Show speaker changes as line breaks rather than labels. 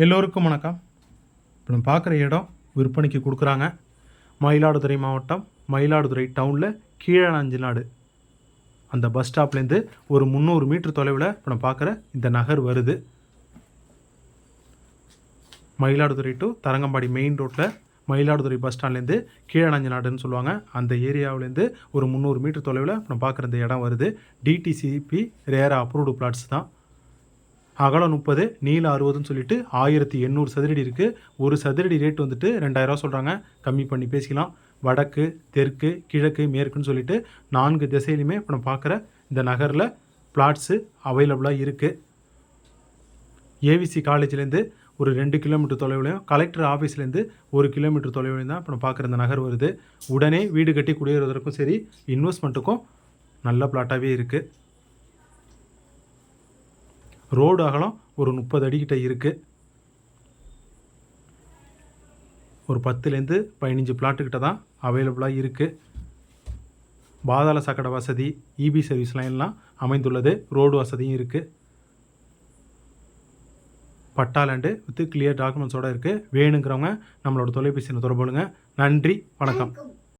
எல்லோருக்கும் வணக்கம். இப்போ நம்ம பார்க்குற இடம் விற்பனைக்கு கொடுக்குறாங்க. மயிலாடுதுறை மாவட்டம் மயிலாடுதுறை டவுனில் கீழநாஞ்சிநாடு அந்த பஸ் ஸ்டாப்லேருந்து ஒரு முந்நூறு மீட்டர் தொலைவில் இப்போ நம்ம பார்க்குற இந்த நகர் வருது. மயிலாடுதுறை டு தரங்கம்பாடி மெயின் ரோட்டில் மயிலாடுதுறை பஸ் ஸ்டாண்ட்லேருந்து கீழநாஞ்சிநாடுன்னு சொல்லுவாங்க. அந்த ஏரியாவிலேருந்து ஒரு முந்நூறு மீட்டர் தொலைவில் இப்போ நம்ம பார்க்குற இந்த இடம் வருது. டிடிசிபி ரேரா அப்ரூவ்டு பிளாட்ஸ் தான். அகலம் முப்பது நீளம் அறுபதுன்னு சொல்லிட்டு ஆயிரத்தி எண்ணூறு சதுரடி இருக்குது ஒரு சதுரடி ரேட் வந்துட்டு ரெண்டாயிரரூவா சொல்கிறாங்க கம்மி பண்ணி பேசிக்கலாம். வடக்கு தெற்கு கிழக்கு மேற்குன்னு சொல்லிட்டு நான்கு திசையிலுமே இப்போ நம்ம பார்க்குற இந்த நகரில் பிளாட்ஸு அவைலபிளாக இருக்குது ஏவிசி காலேஜ்லேருந்து ஒரு ரெண்டு கிலோமீட்டர் தொலைவிலையும் கலெக்டர் ஆஃபீஸ்லேருந்து ஒரு கிலோமீட்டர் தொலைவிலையும் தான் இப்போ நம்ம பார்க்குற இந்த நகர் வருது. உடனே வீடு கட்டி குடியேறுவதற்கும் சரி இன்வெஸ்ட்மெண்ட்டுக்கும் நல்ல பிளாட்டாகவே இருக்குது ரோடு அகலம் ஒரு முப்பது அடிக்கிட்ட இருக்குது ஒரு பத்துலேருந்து பதினஞ்சு பிளாட்டுக்கிட்ட தான் அவைலபிளாக இருக்குது பாதாள சாக்கடை வசதி இபி சர்வீஸ் லைன்லாம் அமைந்துள்ளது. ரோடு வசதியும் இருக்குது பட்டாலேண்டு வித்து கிளியர் டாக்குமெண்ட்ஸோடு இருக்குது வேணுங்கிறவங்க நம்மளோட தொலைபேசியில் தொடர்புங்க நன்றி
வணக்கம்.